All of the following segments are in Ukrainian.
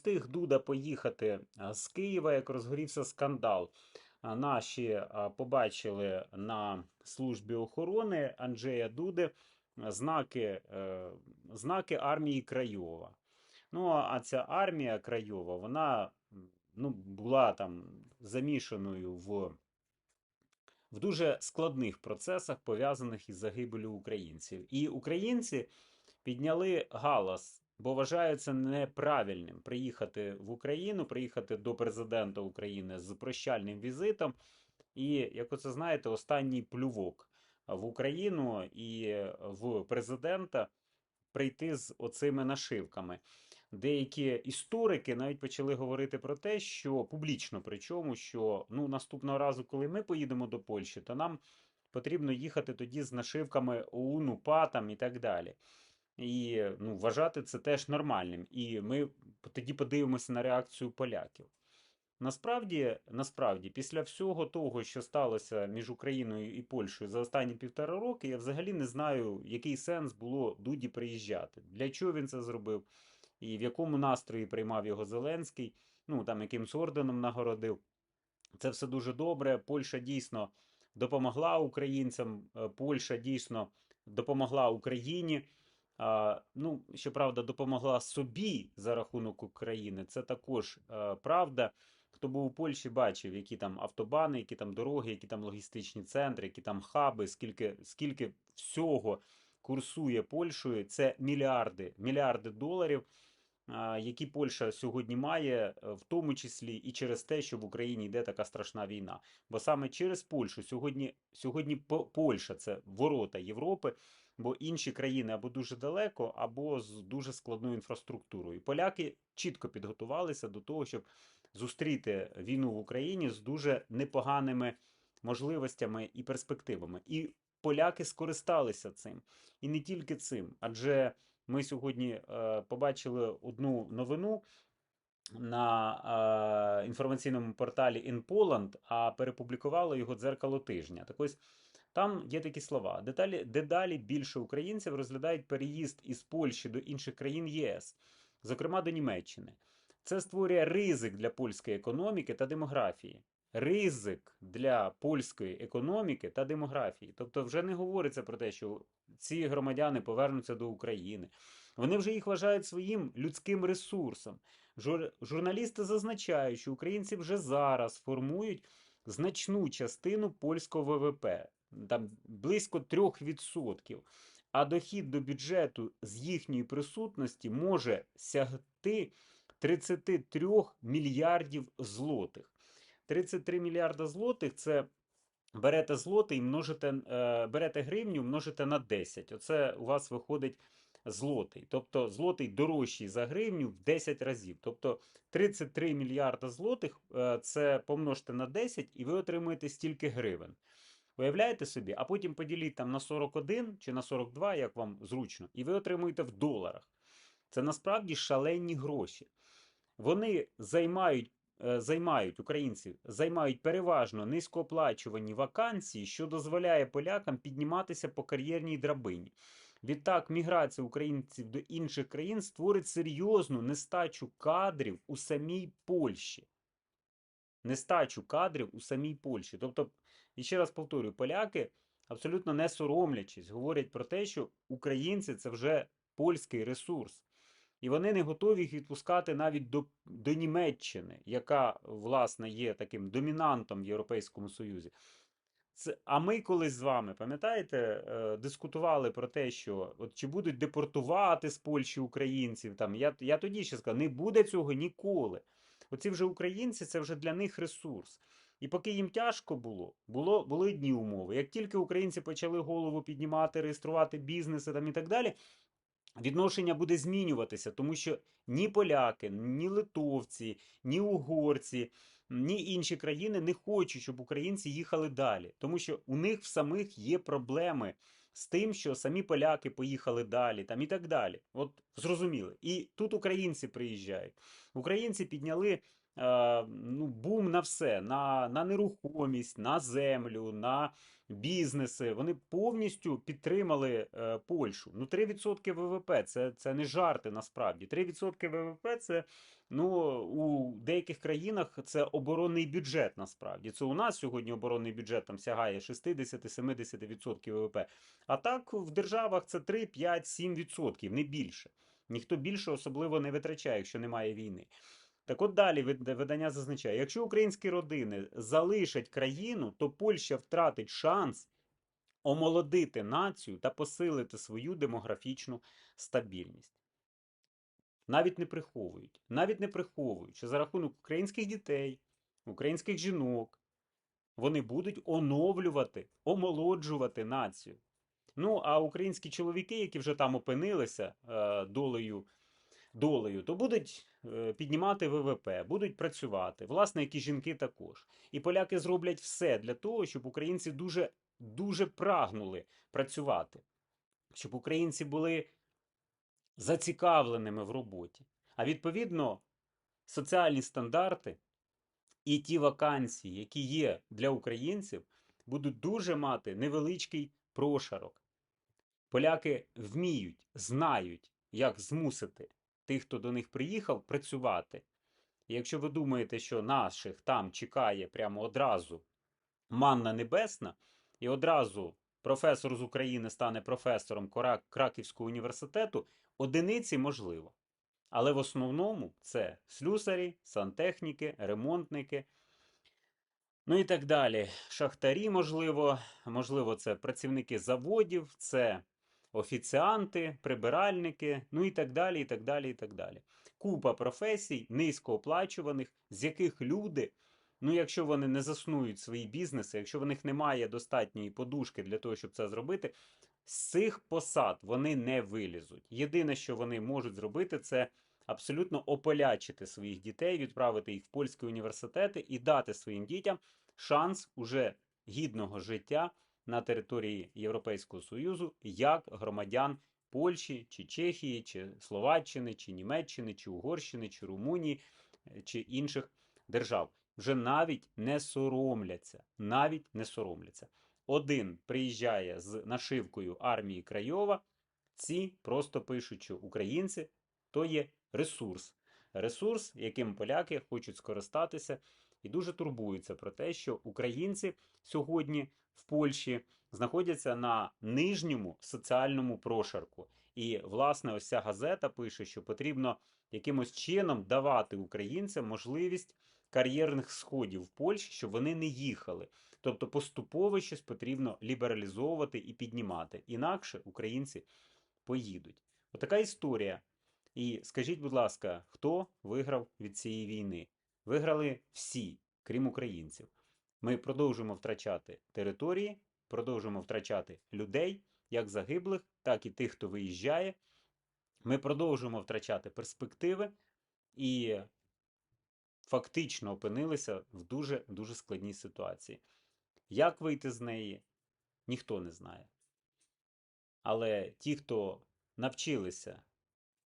встиг Дуда поїхати з Києва, як розгорівся скандал. Наші побачили на службі охорони Анджея Дуди знаки, е, знаки армії Крайова. Ну, а ця армія Крайова, вона ну, була там замішаною в в дуже складних процесах, пов'язаних із загибелю українців. І українці підняли галас, бо вважають це неправильним приїхати в Україну, приїхати до президента України з прощальним візитом. І, як оце знаєте, останній плювок в Україну і в президента прийти з оцими нашивками. Деякі історики навіть почали говорити про те, що публічно, причому, що ну, наступного разу, коли ми поїдемо до Польщі, то нам потрібно їхати тоді з нашивками ОУН, УПА там і так далі. І ну, вважати це теж нормальним. І ми тоді подивимося на реакцію поляків. Насправді, насправді, після всього того, що сталося між Україною і Польщею за останні півтора роки, я взагалі не знаю, який сенс було Дуді приїжджати. Для чого він це зробив, і в якому настрої приймав його Зеленський, ну там якимсь орденом нагородив. Це все дуже добре. Польща дійсно допомогла українцям, е, Польща дійсно допомогла Україні. Ну, щоправда, допомогла собі за рахунок України. Це також е, правда. Хто був у Польщі, бачив, які там автобани, які там дороги, які там логістичні центри, які там хаби, скільки, скільки всього курсує Польщею. Це мільярди, мільярди доларів, які Польща сьогодні має, е, в тому числі і через те, що в Україні йде така страшна війна. Бо саме через Польщу сьогодні, сьогодні По- Польща це ворота Європи, бо інші країни або дуже далеко, або з дуже складною інфраструктурою. Поляки чітко підготувалися до того, щоб зустріти війну в Україні з дуже непоганими можливостями і перспективами. І поляки скористалися цим. І не тільки цим, адже ми сьогодні е, побачили одну новину на е, інформаційному порталі InPoland, а перепублікувало його дзеркало тижня. Так ось там є такі слова: деталі, дедалі більше українців розглядають переїзд із Польщі до інших країн ЄС, зокрема до Німеччини. Це створює ризик для польської економіки та демографії. Ризик для польської економіки та демографії. Тобто, вже не говориться про те, що ці громадяни повернуться до України. Вони вже їх вважають своїм людським ресурсом. Жур... Журналісти зазначають, що українці вже зараз формують значну частину польського ВВП, там близько 3%. А дохід до бюджету з їхньої присутності може сягти 33 мільярдів злотих. 33 мільярда злотих це берете злотий і множите, е, берете гривню, множите на 10. Оце у вас виходить злотий. Тобто злотий дорожчий за гривню в 10 разів. Тобто 33 мільярда злотих е, це помножте на 10 і ви отримуєте стільки гривень. Уявляєте собі, а потім поділіть там на 41 чи на 42, як вам зручно, і ви отримуєте в доларах. Це насправді шалені гроші. Вони займають, е, займають українці, займають переважно низькооплачувані вакансії, що дозволяє полякам підніматися по кар'єрній драбині. Відтак, міграція українців до інших країн створить серйозну нестачу кадрів у самій Польщі. Нестачу кадрів у самій Польщі. Тобто, і ще раз повторюю, поляки, абсолютно не соромлячись, говорять про те, що українці це вже польський ресурс. І вони не готові їх відпускати навіть до, до Німеччини, яка, власне, є таким домінантом в Європейському Союзі. Це, а ми колись з вами, пам'ятаєте, е, дискутували про те, що от чи будуть депортувати з Польщі українців. Там, я, я тоді ще сказав, не буде цього ніколи. Оці вже українці, це вже для них ресурс. І поки їм тяжко було, було були одні умови. Як тільки українці почали голову піднімати, реєструвати бізнеси там і так далі, відношення буде змінюватися, тому що ні поляки, ні литовці, ні угорці, ні інші країни не хочуть, щоб українці їхали далі, тому що у них в самих є проблеми з тим, що самі поляки поїхали далі, там і так далі. От зрозуміли. І тут українці приїжджають. Українці підняли ну, бум на все, на, на нерухомість, на землю, на бізнеси. Вони повністю підтримали е, Польщу. Ну, 3% ВВП це, це не жарти насправді. 3% ВВП це ну, у деяких країнах це оборонний бюджет насправді. Це у нас сьогодні оборонний бюджет там сягає 60-70% ВВП. А так в державах це 3, 5, 7%, не більше. Ніхто більше особливо не витрачає, якщо немає війни. Так от далі видання зазначає: якщо українські родини залишать країну, то Польща втратить шанс омолодити націю та посилити свою демографічну стабільність. Навіть не приховують, навіть не приховують, що за рахунок українських дітей, українських жінок вони будуть оновлювати, омолоджувати націю. Ну, а українські чоловіки, які вже там опинилися е, долею, долею, то будуть е, піднімати ВВП, будуть працювати. Власне, як і жінки також. І поляки зроблять все для того, щоб українці дуже, дуже прагнули працювати, щоб українці були зацікавленими в роботі. А відповідно, соціальні стандарти і ті вакансії, які є для українців, будуть дуже мати невеличкий прошарок. Поляки вміють, знають, як змусити тих, хто до них приїхав, працювати. І якщо ви думаєте, що наших там чекає прямо одразу манна небесна, і одразу професор з України стане професором Краківського університету, одиниці можливо. Але в основному це слюсарі, сантехніки, ремонтники, ну і так далі. Шахтарі, можливо, можливо, це працівники заводів, це офіціанти, прибиральники, ну і так далі, і так далі, і так далі. Купа професій, низькооплачуваних, з яких люди, ну якщо вони не заснують свої бізнеси, якщо в них немає достатньої подушки для того, щоб це зробити, з цих посад вони не вилізуть. Єдине, що вони можуть зробити, це абсолютно ополячити своїх дітей, відправити їх в польські університети і дати своїм дітям шанс уже гідного життя на території Європейського Союзу як громадян Польщі, чи Чехії, чи Словаччини, чи Німеччини, чи Угорщини, чи Румунії, е, чи інших держав. Вже навіть не соромляться, навіть не соромляться. Один приїжджає з нашивкою армії Крайова, ці просто пишуть, що українці то є ресурс. Ресурс, яким поляки хочуть скористатися, і дуже турбуються про те, що українці сьогодні в Польщі знаходяться на нижньому соціальному прошарку. І, власне, ось ця газета пише, що потрібно якимось чином давати українцям можливість кар'єрних сходів в Польщі, щоб вони не їхали. Тобто поступово щось потрібно лібералізовувати і піднімати. Інакше українці поїдуть. Отака історія. І скажіть, будь ласка, хто виграв від цієї війни? Виграли всі, крім українців. Ми продовжуємо втрачати території, продовжуємо втрачати людей, як загиблих, так і тих, хто виїжджає. Ми продовжуємо втрачати перспективи і фактично опинилися в дуже дуже складній ситуації. Як вийти з неї, ніхто не знає. Але ті, хто навчилися,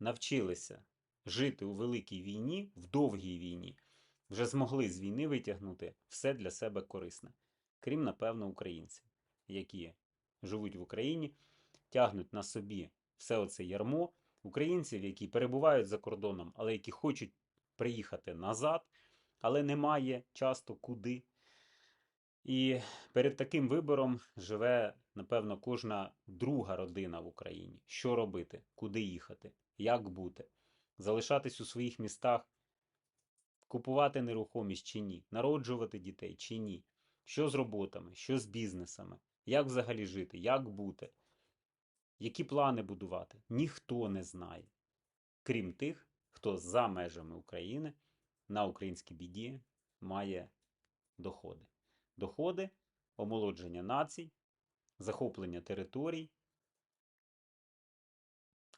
навчилися жити у великій війні, в довгій війні, вже змогли з війни витягнути все для себе корисне, крім, напевно, українців, які живуть в Україні, тягнуть на собі все оце ярмо, українців, які перебувають за кордоном, але які хочуть приїхати назад, але немає часто куди. І перед таким вибором живе, напевно, кожна друга родина в Україні. Що робити, куди їхати, як бути, залишатись у своїх містах, купувати нерухомість чи ні, народжувати дітей чи ні, що з роботами, що з бізнесами, як взагалі жити, як бути, які плани будувати, ніхто не знає, крім тих, хто за межами України на українській біді має доходи доходи, омолодження націй, захоплення територій,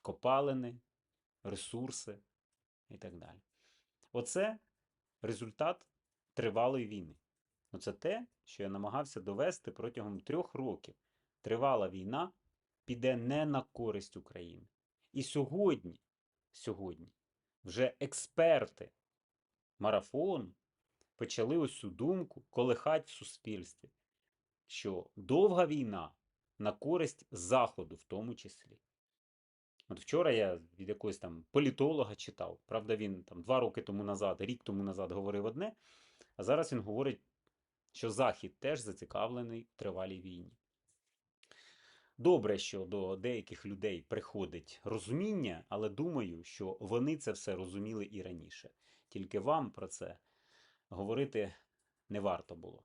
копалини, ресурси і так далі. Оце результат тривалої війни. Оце те, що я намагався довести протягом трьох років. Тривала війна піде не на користь України. І сьогодні, сьогодні вже експерти марафон почали ось цю думку колихати в суспільстві, що довга війна на користь Заходу, в тому числі. От вчора я від якогось там політолога читав. Правда, він там два роки тому назад, рік тому назад говорив одне, а зараз він говорить, що Захід теж зацікавлений в тривалій війні. Добре, що до деяких людей приходить розуміння, але думаю, що вони це все розуміли і раніше. Тільки вам про це говорити не варто було.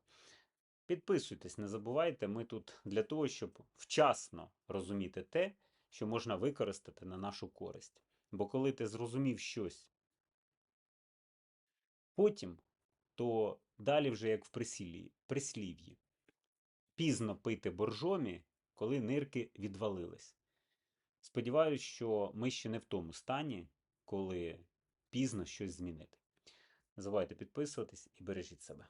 Підписуйтесь, не забувайте, ми тут для того, щоб вчасно розуміти те, що можна використати на нашу користь. Бо коли ти зрозумів щось потім, то далі вже як в прислів'ї. прислів'ї. Пізно пити боржомі, коли нирки відвалились. Сподіваюсь, що ми ще не в тому стані, коли пізно щось змінити. Не забувайте підписуватись і бережіть себе.